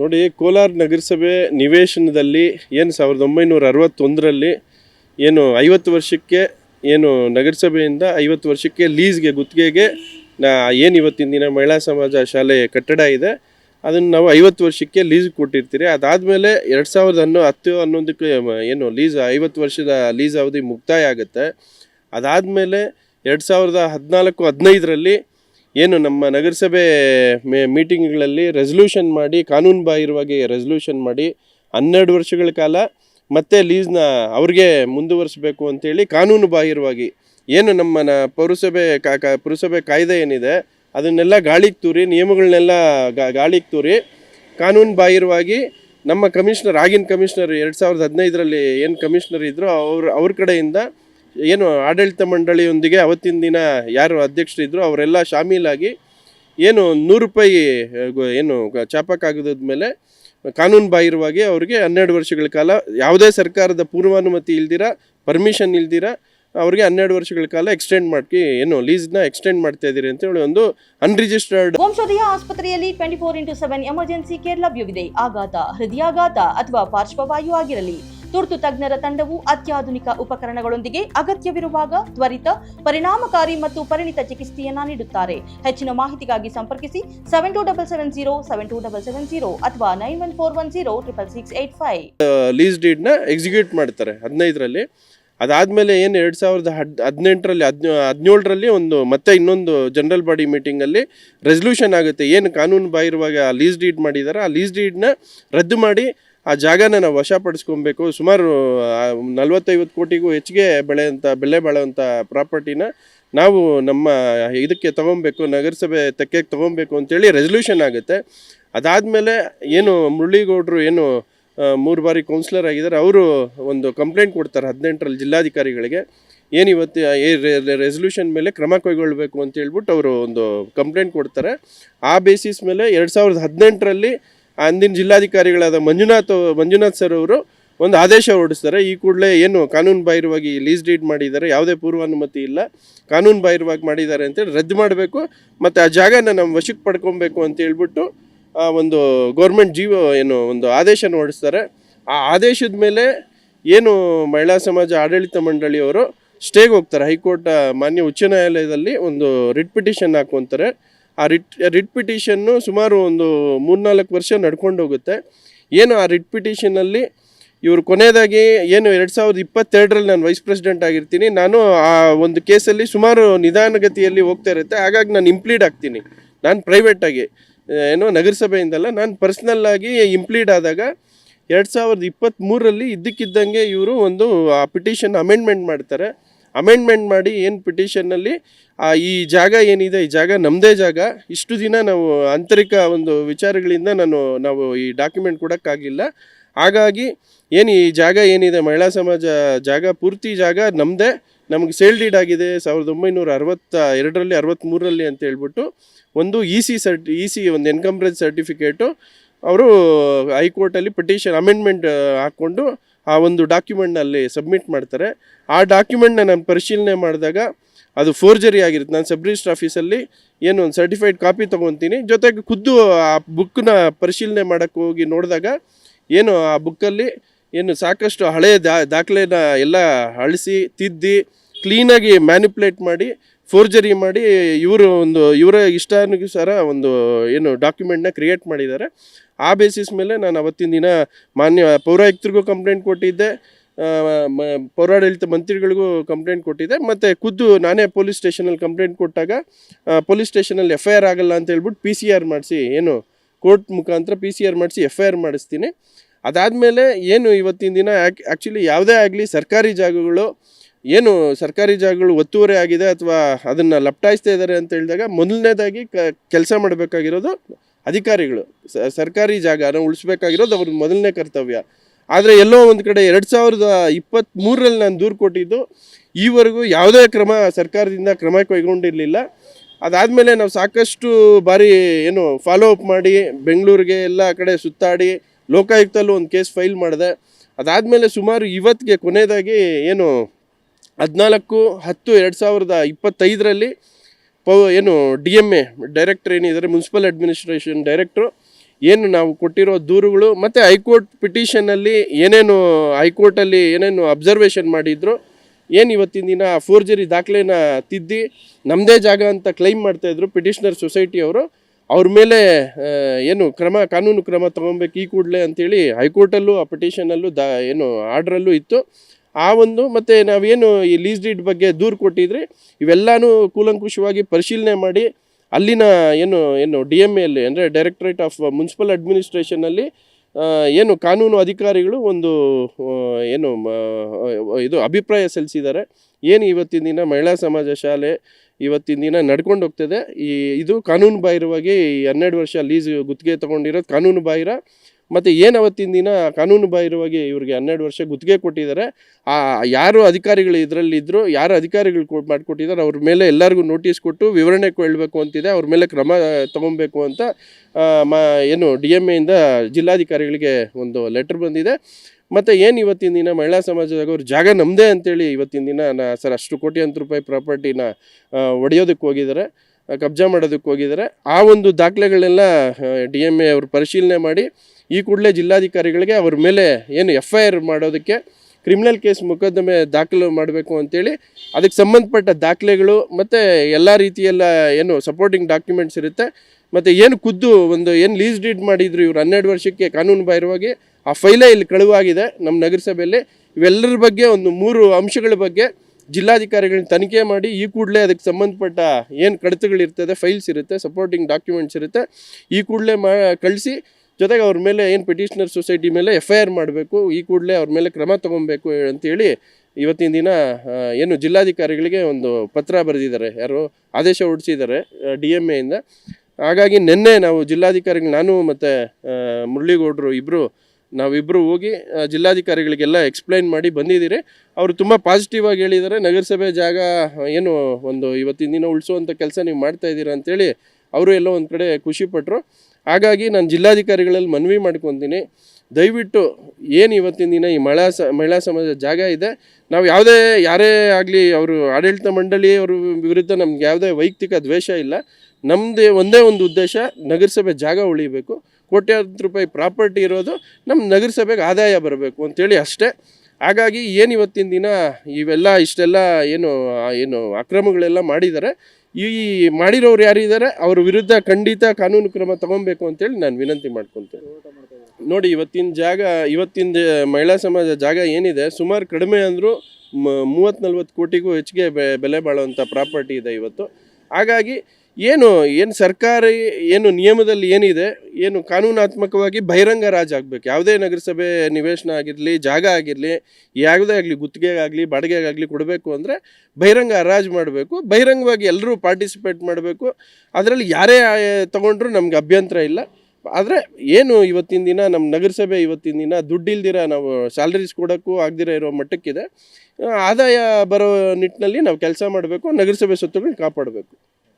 ನೋಡಿ, ಕೋಲಾರ ನಗರಸಭೆ ನಿವೇಶನದಲ್ಲಿ ಏನು ಸಾವಿರದ ಒಂಬೈನೂರ ಅರವತ್ತೊಂದರಲ್ಲಿ ಏನು ಐವತ್ತು ವರ್ಷಕ್ಕೆ ಏನು ನಗರಸಭೆಯಿಂದ ಐವತ್ತು ವರ್ಷಕ್ಕೆ ಲೀಸ್ಗೆ, ಗುತ್ತಿಗೆಗೆ ನಾ ಏನು ಇವತ್ತಿನ ದಿನ ಮಹಿಳಾ ಸಮಾಜ ಶಾಲೆ ಕಟ್ಟಡ ಇದೆ, ಅದನ್ನು ನಾವು ಐವತ್ತು ವರ್ಷಕ್ಕೆ ಲೀಸ್ ಕೊಟ್ಟಿರ್ತೀರಿ. ಅದಾದಮೇಲೆ ಎರಡು ಸಾವಿರದ ಹನ್ನೊ, ಹತ್ತು, ಹನ್ನೊಂದಕ್ಕೆ ಏನು ಲೀಸ್, ಐವತ್ತು ವರ್ಷದ ಲೀಸ್ ಅವಧಿ ಮುಕ್ತಾಯ ಆಗುತ್ತೆ. ಅದಾದಮೇಲೆ ಎರಡು ಸಾವಿರದ ಹದಿನಾಲ್ಕು, ಹದಿನೈದರಲ್ಲಿ ಏನು ನಮ್ಮ ನಗರಸಭೆ ಮೇ ಮೀಟಿಂಗ್ಗಳಲ್ಲಿ ರೆಸಲ್ಯೂಷನ್ ಮಾಡಿ, ಕಾನೂನು ಬಾಹಿರವಾಗಿ ರೆಸಲ್ಯೂಷನ್ ಮಾಡಿ ಹನ್ನೆರಡು ವರ್ಷಗಳ ಕಾಲ ಮತ್ತೆ ಲೀಸ್ನ ಅವ್ರಿಗೆ ಮುಂದುವರಿಸಬೇಕು ಅಂತೇಳಿ ಕಾನೂನು ಬಾಹಿರವಾಗಿ ಏನು ನಮ್ಮ ನ ಪೌರಸಭೆ ಕಾ ಕಾ- ಪುರಸಭೆ ಕಾಯ್ದೆ ಏನಿದೆ, ಅದನ್ನೆಲ್ಲ ಗಾಳಿಗೆ ತೂರಿ ನಿಯಮಗಳನ್ನೆಲ್ಲ ಗಾಳಿಗೆ ತೂರಿ ಕಾನೂನು ಬಾಹಿರವಾಗಿ ನಮ್ಮ ಕಮಿಷನರ್, ಆಗಿನ ಕಮಿಷನರ್ ಎರಡು ಸಾವಿರದ ಹದಿನೈದರಲ್ಲಿ ಏನು ಕಮಿಷನರ್ ಇದ್ದರು ಅವ್ರ ಅವ್ರ ಕಡೆಯಿಂದ ಏನು ಆಡಳಿತ ಮಂಡಳಿಯೊಂದಿಗೆ ಅವತ್ತಿನ ದಿನ ಯಾರು ಅಧ್ಯಕ್ಷರಿದ್ದರು ಅವರೆಲ್ಲ ಶಾಮೀಲಾಗಿ ಏನು ನೂರು ರೂಪಾಯಿ ಏನು ಚಾಪ ಕಾಗದದ ಮೇಲೆ ಕಾನೂನು ಬಾಹಿರವಾಗಿ ಅವ್ರಿಗೆ ಹನ್ನೆರಡು ವರ್ಷಗಳ ಕಾಲ ಯಾವುದೇ ಸರ್ಕಾರದ ಪೂರ್ವಾನುಮತಿ ಇಲ್ದಿರ ಪರ್ಮಿಷನ್ ಇಲ್ದಿರ ಅವ್ರಿಗೆ ಹನ್ನೆರಡು ವರ್ಷಗಳ ಕಾಲ ಎಕ್ಸ್ಟೆಂಡ್ ಮಾಡಿ ಏನು ಲೀಸ್ನ ಎಕ್ಸ್ಟೆಂಡ್ ಮಾಡ್ತಾ ಇದ್ದೀರಿ ಅಂತ ಹೇಳಿ ಒಂದು ಅನ್ರಿಜಿಸ್ಟರ್ಡ್ ವಂಶೋದಯ ಆಸ್ಪತ್ರೆಯಲ್ಲಿ twenty four into seven emergency care ಲಭ್ಯವಿದೆ. ಆಘಾತ ಹೃದಯಾಘಾತ ಅಥವಾ ಪಾರ್ಶ್ವವಾಯು ಆಗಿರಲಿ. ತುರ್ತು ತಜ್ಞರ ತಂಡವು ಅತ್ಯಾಧುನಿಕ ಉಪಕರಣಗಳೊಂದಿಗೆ ಅಗತ್ಯವಿರುವಾಗ ತ್ವರಿತ ಪರಿಣಾಮಕಾರಿ ಮತ್ತು ಪರಿಣಿತ ಚಿಕಿತ್ಸೆಯನ್ನ ನೀಡುತ್ತಾರೆ. ಹೆಚ್ಚಿನ ಮಾಹಿತಿಗಾಗಿ ಸಂಪರ್ಕಿಸಿ seven two double seven zero seven two double seven zero ಅಥವಾ nine one four one zero triple six eight five lease ಡೀಡ್ನ execute ಮಾಡ್ತಾರೆ ಹದಿನೈದರಲ್ಲಿ. ಅದಾದಮೇಲೆ ಏನು ಎರಡು ಸಾವಿರದ ಹದ್, ಹದಿನೆಂಟರಲ್ಲಿ, ಹದಿನ ಹದಿನೇಳರಲ್ಲಿ ಒಂದು ಮತ್ತೆ ಇನ್ನೊಂದು ಜನರಲ್ ಬಾಡಿ ಮೀಟಿಂಗಲ್ಲಿ ರೆಸಲ್ಯೂಷನ್ ಆಗುತ್ತೆ. ಏನು ಕಾನೂನು ಬಾಹಿರವಾಗಿ ಆ ಲೀಸ್ ಡೀಡ್ ಮಾಡಿದ್ದಾರೆ ಆ ಲೀಸ್ ಡೀಡ್ನ ರದ್ದು ಮಾಡಿ ಆ ಜಾಗನ ನಾವು ವಶಪಡಿಸ್ಕೊಬೇಕು. ಸುಮಾರು ನಲ್ವತ್ತೈವತ್ತು ಕೋಟಿಗೂ ಹೆಚ್ಚಿಗೆ ಬೆಳೆಯಂಥ ಬೆಲೆ ಬಾಳುವಂಥ ಪ್ರಾಪರ್ಟಿನ ನಾವು ನಮ್ಮ ಇದಕ್ಕೆ ತೊಗೊಬೇಕು, ನಗರಸಭೆ ತೆಕ್ಕೆಗೆ ತೊಗೊಬೇಕು ಅಂತೇಳಿ ರೆಸಲ್ಯೂಷನ್ ಆಗುತ್ತೆ. ಅದಾದಮೇಲೆ ಏನು ಮುರಳಿಗೌಡರು ಏನು ಮೂರು ಬಾರಿ ಕೌನ್ಸಿಲರ್ ಆಗಿದ್ದಾರೆ. ಅವರು ಒಂದು ಕಂಪ್ಲೇಂಟ್ ಕೊಡ್ತಾರೆ ಹದಿನೆಂಟರಲ್ಲಿ ಜಿಲ್ಲಾಧಿಕಾರಿಗಳಿಗೆ. ಏನು ಇವತ್ತು ರೆಸಲ್ಯೂಷನ್ ಮೇಲೆ ಕ್ರಮ ಕೈಗೊಳ್ಳಬೇಕು ಅಂತ ಹೇಳ್ಬಿಟ್ಟು ಅವರು ಒಂದು ಕಂಪ್ಲೇಂಟ್ ಕೊಡ್ತಾರೆ. ಆ ಬೇಸಿಸ್ ಮೇಲೆ ಎರಡು ಸಾವಿರದ ಹದಿನೆಂಟರಲ್ಲಿ ಅಂದಿನ ಜಿಲ್ಲಾಧಿಕಾರಿಗಳಾದ ಮಂಜುನಾಥ್ ಮಂಜುನಾಥ್ ಸರ್ ಅವರು ಒಂದು ಆದೇಶ ಹೊರಡಿಸ್ತಾರೆ. ಈ ಕೂಡಲೇ ಏನು ಕಾನೂನು ಬಾಹಿರವಾಗಿ ಲೀಸ್ ಡೀಡ್ ಮಾಡಿದ್ದಾರೆ. ಯಾವುದೇ ಪೂರ್ವಾನುಮತಿ ಇಲ್ಲ. ಕಾನೂನು ಬಾಹಿರವಾಗಿ ಮಾಡಿದ್ದಾರೆ ಅಂತೇಳಿ ರದ್ದು ಮಾಡಬೇಕು. ಮತ್ತು ಆ ಜಾಗನ ನಮ್ಮ ವಶಕ್ಕೆ ಪಡ್ಕೊಬೇಕು ಅಂತ ಹೇಳ್ಬಿಟ್ಟು ಒಂದು ಗೌರ್ಮೆಂಟ್ ಜೀವ ಏನು ಒಂದು ಆದೇಶನ ಹೊರಡಿಸ್ತಾರೆ. ಆ ಆದೇಶದ ಮೇಲೆ ಏನು ಮಹಿಳಾ ಸಮಾಜ ಆಡಳಿತ ಮಂಡಳಿಯವರು ಸ್ಟೇಗೆ ಹೋಗ್ತಾರೆ. ಹೈಕೋರ್ಟ್, ಮಾನ್ಯ ಉಚ್ಚ ನ್ಯಾಯಾಲಯದಲ್ಲಿ ಒಂದು ರಿಟ್ ಪಿಟಿಷನ್ ಹಾಕೊಂತಾರೆ ಆ ರಿಟ್ ರಿಟ್ ಪಿಟಿಷನ್ನು ಸುಮಾರು ಒಂದು ಮೂರ್ನಾಲ್ಕು ವರ್ಷ ನಡ್ಕೊಂಡು ಹೋಗುತ್ತೆ. ಏನು ಆ ರಿಟ್ ಪಿಟಿಷನಲ್ಲಿ ಇವರು ಕೊನೆಯದಾಗಿ ಏನು ಎರಡು ಸಾವಿರದ ಇಪ್ಪತ್ತೆರಡರಲ್ಲಿ ನಾನು ವೈಸ್ ಪ್ರೆಸಿಡೆಂಟ್ ಆಗಿರ್ತೀನಿ. ನಾನು ಆ ಒಂದು ಕೇಸಲ್ಲಿ ಸುಮಾರು ನಿಧಾನಗತಿಯಲ್ಲಿ ಹೋಗ್ತಾ ಇರುತ್ತೆ. ಹಾಗಾಗಿ ನಾನು ಇಂಪ್ಲೀಡ್ ಆಗ್ತೀನಿ. ನಾನು ಪ್ರೈವೇಟಾಗಿ ಏನೋ ನಗರಸಭೆಯಿಂದಲ್ಲ, ನಾನು ಪರ್ಸ್ನಲ್ ಆಗಿ ಇಂಪ್ಲೀಡ್ ಆದಾಗ ಎರಡು ಸಾವಿರದ ಇಪ್ಪತ್ತ್ಮೂರರಲ್ಲಿ ಇದ್ದಕ್ಕಿದ್ದಂಗೆ ಇವರು ಒಂದು, ಆ ಪಿಟಿಷನ್ ಅಮೆಂಡ್ಮೆಂಟ್ ಮಾಡ್ತಾರೆ. ಅಮೆಂಡ್ಮೆಂಟ್ ಮಾಡಿ ಏನು ಪಿಟಿಷನ್ನಲ್ಲಿ ಈ ಜಾಗ ಏನಿದೆ, ಈ ಜಾಗ ನಮ್ಮದೇ ಜಾಗ. ಇಷ್ಟು ದಿನ ನಾವು ಆಂತರಿಕ ಒಂದು ವಿಚಾರಗಳಿಂದ ನಾನು, ನಾವು ಈ ಡಾಕ್ಯುಮೆಂಟ್ ಕೊಡೋಕ್ಕಾಗಿಲ್ಲ. ಹಾಗಾಗಿ ಏನು ಈ ಜಾಗ ಏನಿದೆ, ಮಹಿಳಾ ಸಮಾಜ ಜಾಗ, ಪೂರ್ತಿ ಜಾಗ ನಮ್ಮದೇ ನಮಗೆ ಸೇಲ್ ಡೀಡ್ ಆಗಿದೆ ಸಾವಿರದ ಒಂಬೈನೂರ ಅರವತ್ತ ಎರಡರಲ್ಲಿ ಅರವತ್ತ್ಮೂರರಲ್ಲಿ ಅಂತ ಹೇಳ್ಬಿಟ್ಟು ಒಂದು ಇ ಸಿ ಸರ್ಟಿ ಇ ಸಿ ಒಂದು ಎನ್ಕಂಬ್ರೆಜ್ ಸರ್ಟಿಫಿಕೇಟು ಅವರು ಹೈಕೋರ್ಟಲ್ಲಿ ಪಿಟಿಷನ್ ಅಮೆಂಡ್ಮೆಂಟ್ ಹಾಕ್ಕೊಂಡು ಆ ಒಂದು ಡಾಕ್ಯುಮೆಂಟ್ನಲ್ಲಿ ಸಬ್ಮಿಟ್ ಮಾಡ್ತಾರೆ. ಆ ಡಾಕ್ಯುಮೆಂಟ್ನ ನಾನು ಪರಿಶೀಲನೆ ಮಾಡಿದಾಗ ಅದು ಫೋರ್ಜರಿ ಆಗಿರುತ್ತೆ. ನಾನು ಸಬ್ ರಿಜಿಸ್ಟರ್ ಆಫೀಸಲ್ಲಿ ಏನು ಒಂದು ಸರ್ಟಿಫೈಡ್ ಕಾಪಿ ತೊಗೊತೀನಿ. ಜೊತೆಗೆ ಖುದ್ದು ಆ ಬುಕ್ನ ಪರಿಶೀಲನೆ ಮಾಡೋಕ್ಕೆ ಹೋಗಿ ನೋಡಿದಾಗ ಏನು ಆ ಬುಕ್ಕಲ್ಲಿ ಏನು ಸಾಕಷ್ಟು ಹಳೆಯ ದಾ, ದಾಖಲೆನ ಎಲ್ಲ ಅಳಿಸಿ, ತಿದ್ದಿ ಕ್ಲೀನಾಗಿ ಮ್ಯಾನಿಪ್ಯುಲೇಟ್ ಮಾಡಿ ಫೋರ್ಜರಿ ಮಾಡಿ ಇವರು ಒಂದು, ಇವರ ಇಷ್ಟಾನುಸಾರ ಒಂದು, ಏನು ಡಾಕ್ಯುಮೆಂಟ್ನ ಕ್ರಿಯೇಟ್ ಮಾಡಿದ್ದಾರೆ. ಆ ಬೇಸಿಸ್ ಮೇಲೆ ನಾನು ಅವತ್ತಿನ ದಿನ ಮಾನ್ಯ ಪೌರಾಯುಕ್ತರಿಗೂ ಕಂಪ್ಲೇಂಟ್ ಕೊಟ್ಟಿದ್ದೆ ಪೌರಾಡಳಿತ ಮಂತ್ರಿಗಳಿಗೂ ಕಂಪ್ಲೇಂಟ್ ಕೊಟ್ಟಿದ್ದೆ, ಮತ್ತು ಖುದ್ದು ನಾನೇ ಪೊಲೀಸ್ ಸ್ಟೇಷನಲ್ಲಿ ಕಂಪ್ಲೇಂಟ್ ಕೊಟ್ಟಾಗ ಪೊಲೀಸ್ ಸ್ಟೇಷನಲ್ಲಿ ಎಫ್ ಐ ಆರ್ ಆಗಲ್ಲ ಅಂತ ಹೇಳ್ಬಿಟ್ಟು ಪಿ ಸಿ ಆರ್ ಮಾಡಿಸಿ, ಏನು ಕೋರ್ಟ್ ಮುಖಾಂತರ ಪಿ ಸಿ ಆರ್ ಮಾಡಿಸಿ ಎಫ್ ಐ ಆರ್ ಮಾಡಿಸ್ತೀನಿ. ಅದಾದಮೇಲೆ ಏನು ಇವತ್ತಿನ ದಿನ ಆ್ಯಕ್ಚುಲಿ ಯಾವುದೇ ಆಗಲಿ ಸರ್ಕಾರಿ ಜಾಗಗಳು ಏನು ಸರ್ಕಾರಿ ಜಾಗಗಳು ಒತ್ತುವರಿ ಆಗಿದೆ ಅಥವಾ ಅದನ್ನು ಲಪ್ಟಾಯಿಸ್ತಾ ಇದ್ದಾರೆ ಅಂತ ಹೇಳಿದಾಗ ಮೊದಲನೇದಾಗಿ ಕ ಕೆಲಸ ಮಾಡಬೇಕಾಗಿರೋದು ಅಧಿಕಾರಿಗಳು. ಸರ್ಕಾರಿ ಜಾಗನ ಉಳಿಸ್ಬೇಕಾಗಿರೋದು ಅವ್ರ ಮೊದಲನೇ ಕರ್ತವ್ಯ. ಆದರೆ ಎಲ್ಲೋ ಒಂದು ಕಡೆ ಎರಡು ಸಾವಿರದ ಇಪ್ಪತ್ತ್ಮೂರರಲ್ಲಿ ನಾನು ದೂರು ಕೊಟ್ಟಿದ್ದು, ಈವರೆಗೂ ಯಾವುದೇ ಕ್ರಮ ಸರ್ಕಾರದಿಂದ ಕ್ರಮ ಕೈಗೊಂಡಿರಲಿಲ್ಲ. ಅದಾದಮೇಲೆ ನಾವು ಸಾಕಷ್ಟು ಬಾರಿ ಏನು ಫಾಲೋ ಅಪ್ ಮಾಡಿ ಬೆಂಗಳೂರಿಗೆ ಎಲ್ಲ ಕಡೆ ಸುತ್ತಾಡಿ ಲೋಕಾಯುಕ್ತಲ್ಲೂ ಒಂದು ಕೇಸ್ ಫೈಲ್ ಮಾಡಿದೆ. ಅದಾದಮೇಲೆ ಸುಮಾರು ಇವತ್ತಿಗೆ ಕೊನೆಯದಾಗಿ ಏನು ಹದಿನಾಲ್ಕು, ಹತ್ತು, ಎರಡು ಸಾವಿರದ ಇಪ್ಪತ್ತೈದರಲ್ಲಿ ಪವ ಏನು ಡಿ ಎಂ ಎ ಡೈರೆಕ್ಟರ್ ಏನಿದ್ದಾರೆ, ಮುನ್ಸಿಪಲ್ ಅಡ್ಮಿನಿಸ್ಟ್ರೇಷನ್ ಡೈರೆಕ್ಟ್ರು ಏನು ನಾವು ಕೊಟ್ಟಿರೋ ದೂರುಗಳು ಮತ್ತು ಹೈಕೋರ್ಟ್ ಪಿಟಿಷನಲ್ಲಿ ಏನೇನು ಹೈಕೋರ್ಟಲ್ಲಿ ಏನೇನು ಅಬ್ಸರ್ವೇಷನ್ ಮಾಡಿದ್ರು, ಏನು ಇವತ್ತಿನ ದಿನ ಫೋರ್ಜರಿ ದಾಖಲೆನ ತಿದ್ದಿ ನಮ್ಮದೇ ಜಾಗ ಅಂತ ಕ್ಲೈಮ್ ಮಾಡ್ತಾಯಿದ್ರು ಪಿಟಿಷನರ್ ಸೊಸೈಟಿಯವರು ಅವ್ರ ಮೇಲೆ ಏನು ಕ್ರಮ, ಕಾನೂನು ಕ್ರಮ ತಗೊಬೇಕು ಈ ಕೂಡಲೇ ಅಂತೇಳಿ ಹೈಕೋರ್ಟಲ್ಲೂ, ಆ ಪಿಟಿಷನಲ್ಲೂ ದ, ಏನು ಆರ್ಡ್ರಲ್ಲೂ ಇತ್ತು. ಆ ಒಂದು ಮತ್ತು ನಾವೇನು ಈ ಲೀಸ್ ಡೀಡ್ ಬಗ್ಗೆ ದೂರು ಕೊಟ್ಟಿದ್ರಿ ಇವೆಲ್ಲನೂ ಕೂಲಂಕುಷವಾಗಿ ಪರಿಶೀಲನೆ ಮಾಡಿ ಅಲ್ಲಿನ ಏನು ಏನು ಡಿ ಎಂ ಎಲ್ಲಿ ಅಂದರೆ ಡೈರೆಕ್ಟರೇಟ್ ಆಫ್ ಮುನ್ಸಿಪಲ್ ಅಡ್ಮಿನಿಸ್ಟ್ರೇಷನಲ್ಲಿ ಏನು ಕಾನೂನು ಅಧಿಕಾರಿಗಳು ಒಂದು ಏನು ಇದು ಅಭಿಪ್ರಾಯ ಸಲ್ಲಿಸಿದ್ದಾರೆ. ಏನು ಇವತ್ತಿನ ದಿನ ಮಹಿಳಾ ಸಮಾಜ ಶಾಲೆ ಇವತ್ತಿನ ದಿನ ನಡ್ಕೊಂಡು ಹೋಗ್ತದೆ. ಈ ಇದು ಕಾನೂನು ಬಾಹಿರವಾಗಿ ಹನ್ನೆರಡು ವರ್ಷ ಲೀಸ್ ಗುತ್ತಿಗೆ ತೊಗೊಂಡಿರೋದು ಕಾನೂನು ಬಾಹಿರ. ಮತ್ತು ಏನು ಅವತ್ತಿನ ದಿನ ಕಾನೂನು ಬಾಹಿರವಾಗಿ ಇವ್ರಿಗೆ ಹನ್ನೆರಡು ವರ್ಷ ಗುತ್ತಿಗೆ ಕೊಟ್ಟಿದ್ದಾರೆ. ಆ, ಯಾರು ಅಧಿಕಾರಿಗಳು ಇದರಲ್ಲಿದ್ದರು ಯಾರು ಅಧಿಕಾರಿಗಳು ಮಾಡಿಕೊಟ್ಟಿದ್ದಾರೆ, ಅವ್ರ ಮೇಲೆ ಎಲ್ಲರಿಗೂ ನೋಟಿಸ್ ಕೊಟ್ಟು ವಿವರಣೆ ಕೊಡಬೇಕು ಅಂತಿದೆ. ಅವ್ರ ಮೇಲೆ ಕ್ರಮ ತಗೊಬೇಕು ಅಂತ ಮ, ಏನು ಡಿ ಎಂ ಎಯಿಂದ ಜಿಲ್ಲಾಧಿಕಾರಿಗಳಿಗೆ ಒಂದು ಲೆಟ್ರ್ ಬಂದಿದೆ. ಮತ್ತು ಏನು ಇವತ್ತಿನ ದಿನ ಮಹಿಳಾ ಸಮಾಜದಾಗ ಅವ್ರ ಜಾಗ ನಮ್ಮದೇ ಅಂತೇಳಿ ಇವತ್ತಿನ ದಿನ ನಾ ಸರ್ ಅಷ್ಟು ಅಂತ ರೂಪಾಯಿ ಪ್ರಾಪರ್ಟಿನ ಒಡೆಯೋದಕ್ಕೆ ಹೋಗಿದ್ದಾರೆ ಕಬ್ಜಾ ಮಾಡೋದಕ್ಕೆ ಹೋಗಿದ್ದಾರೆ ಆ ಒಂದು ದಾಖಲೆಗಳೆಲ್ಲ ಡಿ ಎಂ ಎ ಅವರು ಪರಿಶೀಲನೆ ಮಾಡಿ ಈ ಕೂಡಲೇ ಜಿಲ್ಲಾಧಿಕಾರಿಗಳಿಗೆ ಅವ್ರ ಮೇಲೆ ಏನು ಎಫ್ ಐ ಆರ್ ಮಾಡೋದಕ್ಕೆ ಕ್ರಿಮಿನಲ್ ಕೇಸ್ ಮೊಕದ್ದಮೆ ದಾಖಲು ಮಾಡಬೇಕು ಅಂತೇಳಿ ಅದಕ್ಕೆ ಸಂಬಂಧಪಟ್ಟ ದಾಖಲೆಗಳು ಮತ್ತು ಎಲ್ಲ ರೀತಿಯೆಲ್ಲ ಏನು ಸಪೋರ್ಟಿಂಗ್ ಡಾಕ್ಯುಮೆಂಟ್ಸ್ ಇರುತ್ತೆ. ಮತ್ತು ಏನು ಖುದ್ದು ಒಂದು ಏನು ಲೀಸ್ ಡೀಡ್ ಮಾಡಿದ್ರು ಇವರು ಹನ್ನೆರಡು ವರ್ಷಕ್ಕೆ ಕಾನೂನು ಬಾಹಿರವಾಗಿ ಆ ಫೈಲೇ ಇಲ್ಲಿ ಕಳುವಾಗಿದೆ ನಮ್ಮ ನಗರಸಭೆಯಲ್ಲಿ. ಇವೆಲ್ಲರ ಬಗ್ಗೆ ಒಂದು ಮೂರು ಅಂಶಗಳ ಬಗ್ಗೆ ಜಿಲ್ಲಾಧಿಕಾರಿಗಳನ್ನ ತನಿಖೆ ಮಾಡಿ ಈ ಕೂಡಲೇ ಅದಕ್ಕೆ ಸಂಬಂಧಪಟ್ಟ ಏನು ಕಡತಗಳಿರ್ತದೆ ಫೈಲ್ಸ್ ಇರುತ್ತೆ ಸಪೋರ್ಟಿಂಗ್ ಡಾಕ್ಯುಮೆಂಟ್ಸ್ ಇರುತ್ತೆ, ಈ ಕೂಡಲೇ ಮಾ, ಕಳಿಸಿ. ಜೊತೆಗೆ ಅವ್ರ ಮೇಲೆ ಏನು ಪಿಟಿಷನರ್ ಸೊಸೈಟಿ ಮೇಲೆ ಎಫ್ ಐ ಆರ್ ಮಾಡಬೇಕು, ಈ ಕೂಡಲೇ ಅವ್ರ ಮೇಲೆ ಕ್ರಮ ತಗೊಬೇಕು ಅಂತೇಳಿ ಇವತ್ತಿನ ದಿನ ಏನು ಜಿಲ್ಲಾಧಿಕಾರಿಗಳಿಗೆ ಒಂದು ಪತ್ರ ಬರೆದಿದ್ದಾರೆ. ಯಾರು ಆದೇಶ ಹೊರಡಿಸಿದ್ದಾರೆ ಡಿ ಎಂ ಎಯಿಂದ ಹಾಗಾಗಿ ನಿನ್ನೆ ನಾವು ಜಿಲ್ಲಾಧಿಕಾರಿಗಳು, ನಾನು ಮತ್ತು ಮುರಳಿಗೌಡರು ಇಬ್ಬರು ನಾವಿಬ್ಬರು ಹೋಗಿ ಜಿಲ್ಲಾಧಿಕಾರಿಗಳಿಗೆಲ್ಲ ಎಕ್ಸ್ಪ್ಲೈನ್ ಮಾಡಿ ಬಂದಿದ್ದೀರಿ. ಅವರು ತುಂಬ ಪಾಸಿಟಿವ್ ಆಗಿ ಹೇಳಿದ್ದಾರೆ. ನಗರಸಭೆ ಜಾಗ, ಏನು ಒಂದು ಇವತ್ತಿನ ದಿನ ಉಳಿಸುವಂಥ ಕೆಲಸ ನೀವು ಮಾಡ್ತಾ ಇದ್ದೀರಾ ಅಂತೇಳಿ ಅವರು ಎಲ್ಲ ಒಂದು ಕಡೆ ಖುಷಿಪಟ್ಟರು ಹಾಗಾಗಿ ನಾನು ಜಿಲ್ಲಾಧಿಕಾರಿಗಳಲ್ಲಿ ಮನವಿ ಮಾಡ್ಕೊತೀನಿ. ದಯವಿಟ್ಟು ಏನು ಇವತ್ತಿನ ದಿನ ಈ ಮಹಿಳಾ ಸ, ಮಹಿಳಾ ಸಮಾಜ ಜಾಗ ಇದೆ. ನಾವು ಯಾವುದೇ, ಯಾರೇ ಆಗಲಿ ಅವರು ಆಡಳಿತ ಮಂಡಳಿ ಅವ್ರ ವಿರುದ್ಧ ನಮ್ಗೆ ಯಾವುದೇ ವೈಯಕ್ತಿಕ ದ್ವೇಷ ಇಲ್ಲ. ನಮ್ಮದೇ ಒಂದೇ ಒಂದು ಉದ್ದೇಶ ನಗರಸಭೆ ಜಾಗ ಉಳಿಬೇಕು. ಕೋಟ್ಯಾಂತರ ರೂಪಾಯಿ ಪ್ರಾಪರ್ಟಿ ಇರೋದು ನಮ್ಮ ನಗರಸಭೆಗೆ ಆದಾಯ ಬರಬೇಕು ಅಂತೇಳಿ ಅಷ್ಟೇ. ಹಾಗಾಗಿ ಏನು ಇವತ್ತಿನ ದಿನ ಇವೆಲ್ಲ ಇಷ್ಟೆಲ್ಲ ಏನು ಏನು ಅಕ್ರಮಗಳೆಲ್ಲ ಮಾಡಿದ್ದಾರೆ, ಈ ಮಾಡಿರೋರು ಯಾರಿದ್ದಾರೆ, ಅವ್ರ ವಿರುದ್ಧ ಖಂಡಿತ ಕಾನೂನು ಕ್ರಮ ತಗೊಬೇಕು ಅಂತೇಳಿ ನಾನು ವಿನಂತಿ ಮಾಡ್ಕೊತೇನೆ. ನೋಡಿ, ಇವತ್ತಿನ ಜಾಗ, ಇವತ್ತಿನ ಮಹಿಳಾ ಸಮಾಜ ಜಾಗ ಏನಿದೆ, ಸುಮಾರು ಕಡಿಮೆ ಅಂದರೂ ಮೂವತ್ತು ನಲ್ವತ್ತು ಕೋಟಿಗೂ ಹೆಚ್ಚಿಗೆ ಬೆಲೆ ಬಾಳುವಂಥ ಪ್ರಾಪರ್ಟಿ ಇದೆ ಇವತ್ತು. ಹಾಗಾಗಿ ಏನು ಏನು ಸರ್ಕಾರ ಏನು ನಿಯಮದಲ್ಲಿ ಏನಿದೆ, ಏನು ಕಾನೂನಾತ್ಮಕವಾಗಿ ಬಹಿರಂಗ ರಾಜ್ ಆಗಬೇಕು. ಯಾವುದೇ ನಗರಸಭೆ ನಿವೇಶನ ಆಗಿರಲಿ, ಜಾಗ ಆಗಿರಲಿ, ಯಾವುದೇ ಆಗಲಿ, ಗುತ್ತಿಗೆಗಾಗಲಿ, ಬಾಡಿಗೆಗಾಗಲಿ ಕೊಡಬೇಕು ಅಂದರೆ ಬಹಿರಂಗ ಹರಾಜು ಮಾಡಬೇಕು. ಬಹಿರಂಗವಾಗಿ ಎಲ್ಲರೂ ಪಾರ್ಟಿಸಿಪೇಟ್ ಮಾಡಬೇಕು. ಅದರಲ್ಲಿ ಯಾರೇ ತೊಗೊಂಡ್ರೂ ತಗೊಂಡ್ರು ನಮ್ಗೆ ಅಭ್ಯಂತರ ಇಲ್ಲ. ಆದರೆ ಏನು ಇವತ್ತಿನ ದಿನ ನಮ್ಮ ನಗರಸಭೆ ಇವತ್ತಿನ ದಿನ ದುಡ್ಡಿಲ್ದಿರ ನಾವು ಸ್ಯಾಲ್ರೀಸ್ ಕೊಡೋಕ್ಕೂ ಆಗದಿರ ಇರೋ ಮಟ್ಟಕ್ಕಿದೆ. ಆದಾಯ ಬರೋ ನಿಟ್ಟಿನಲ್ಲಿ ನಾವು ಕೆಲಸ ಮಾಡಬೇಕು, ನಗರಸಭೆ ಸ್ವತ್ತುಗಳನ್ನ ಕಾಪಾಡಬೇಕು.